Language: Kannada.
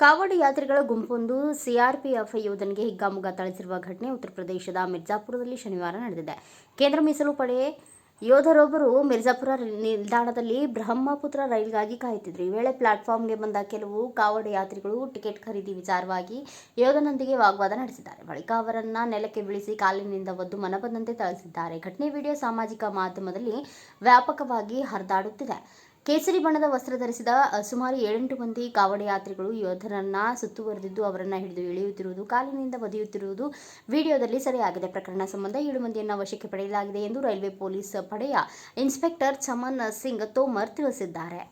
ಕಾವಡಿ ಯಾತ್ರಿಗಳ ಗುಂಪೊಂದು ಸಿಆರ್ಪಿಎಫ್ ಯೋಧನಿಗೆ ಹಿಗ್ಗಾಮುಗ್ಗಾ ಥಳಿಸಿರುವ ಘಟನೆ ಉತ್ತರ ಪ್ರದೇಶದ ಮಿರ್ಜಾಪುರದಲ್ಲಿ ಶನಿವಾರ ನಡೆದಿದೆ. ಕೇಂದ್ರ ಮೀಸಲು ಪಡೆ ಯೋಧರೊಬ್ಬರು ಮಿರ್ಜಾಪುರ ನಿಲ್ದಾಣದಲ್ಲಿ ಬ್ರಹ್ಮಪುತ್ರ ರೈಲ್ಗಾಗಿ ಕಾಯುತ್ತಿದ್ರು. ಈ ವೇಳೆ ಪ್ಲಾಟ್ಫಾರ್ಮ್ಗೆ ಬಂದ ಕೆಲವು ಕಾವಡಿ ಯಾತ್ರಿಗಳು ಟಿಕೆಟ್ ಖರೀದಿ ವಿಚಾರವಾಗಿ ಯೋಧನೊಂದಿಗೆ ವಾಗ್ವಾದ ನಡೆಸಿದ್ದಾರೆ. ಬಳಿಕ ಅವರನ್ನ ನೆಲಕ್ಕೆ ಬೀಳಿಸಿ ಕಾಲಿನಿಂದ ಒದ್ದು ಮನಬಂದಂತೆ ತಳಿಸಿದ್ದಾರೆ ಘಟನೆ ವಿಡಿಯೋ ಸಾಮಾಜಿಕ ಮಾಧ್ಯಮದಲ್ಲಿ ವ್ಯಾಪಕವಾಗಿ ಹರಿದಾಡುತ್ತಿದೆ. ಕೇಸರಿ ಬಣ್ಣದ ವಸ್ತ್ರ ಧರಿಸಿದ ಸುಮಾರು ಏಳೆಂಟು ಮಂದಿ ಕಾವಡಿ ಯಾತ್ರಿಗಳು ಯೋಧರನ್ನ ಸುತ್ತುವರೆದಿದ್ದು, ಅವರನ್ನ ಹಿಡಿದು ಎಳೆಯುತ್ತಿರುವುದು ಕಾಲಿನಿಂದ ಒದೆಯುತ್ತಿರುವುದು ವಿಡಿಯೋದಲ್ಲಿ ಸೆರೆಯಾಗಿದೆ. ಪ್ರಕರಣ ಸಂಬಂಧ ಏಳು ಮಂದಿಯನ್ನು ವಶಕ್ಕೆ ಪಡೆಯಲಾಗಿದೆ ಎಂದು ರೈಲ್ವೆ ಪೊಲೀಸ್ ಪಡೆಯ ಇನ್ಸ್ಪೆಕ್ಟರ್ ಚಮನ್ ಸಿಂಗ್ ತೋಮರ್ ತಿಳಿಸಿದ್ದಾರೆ.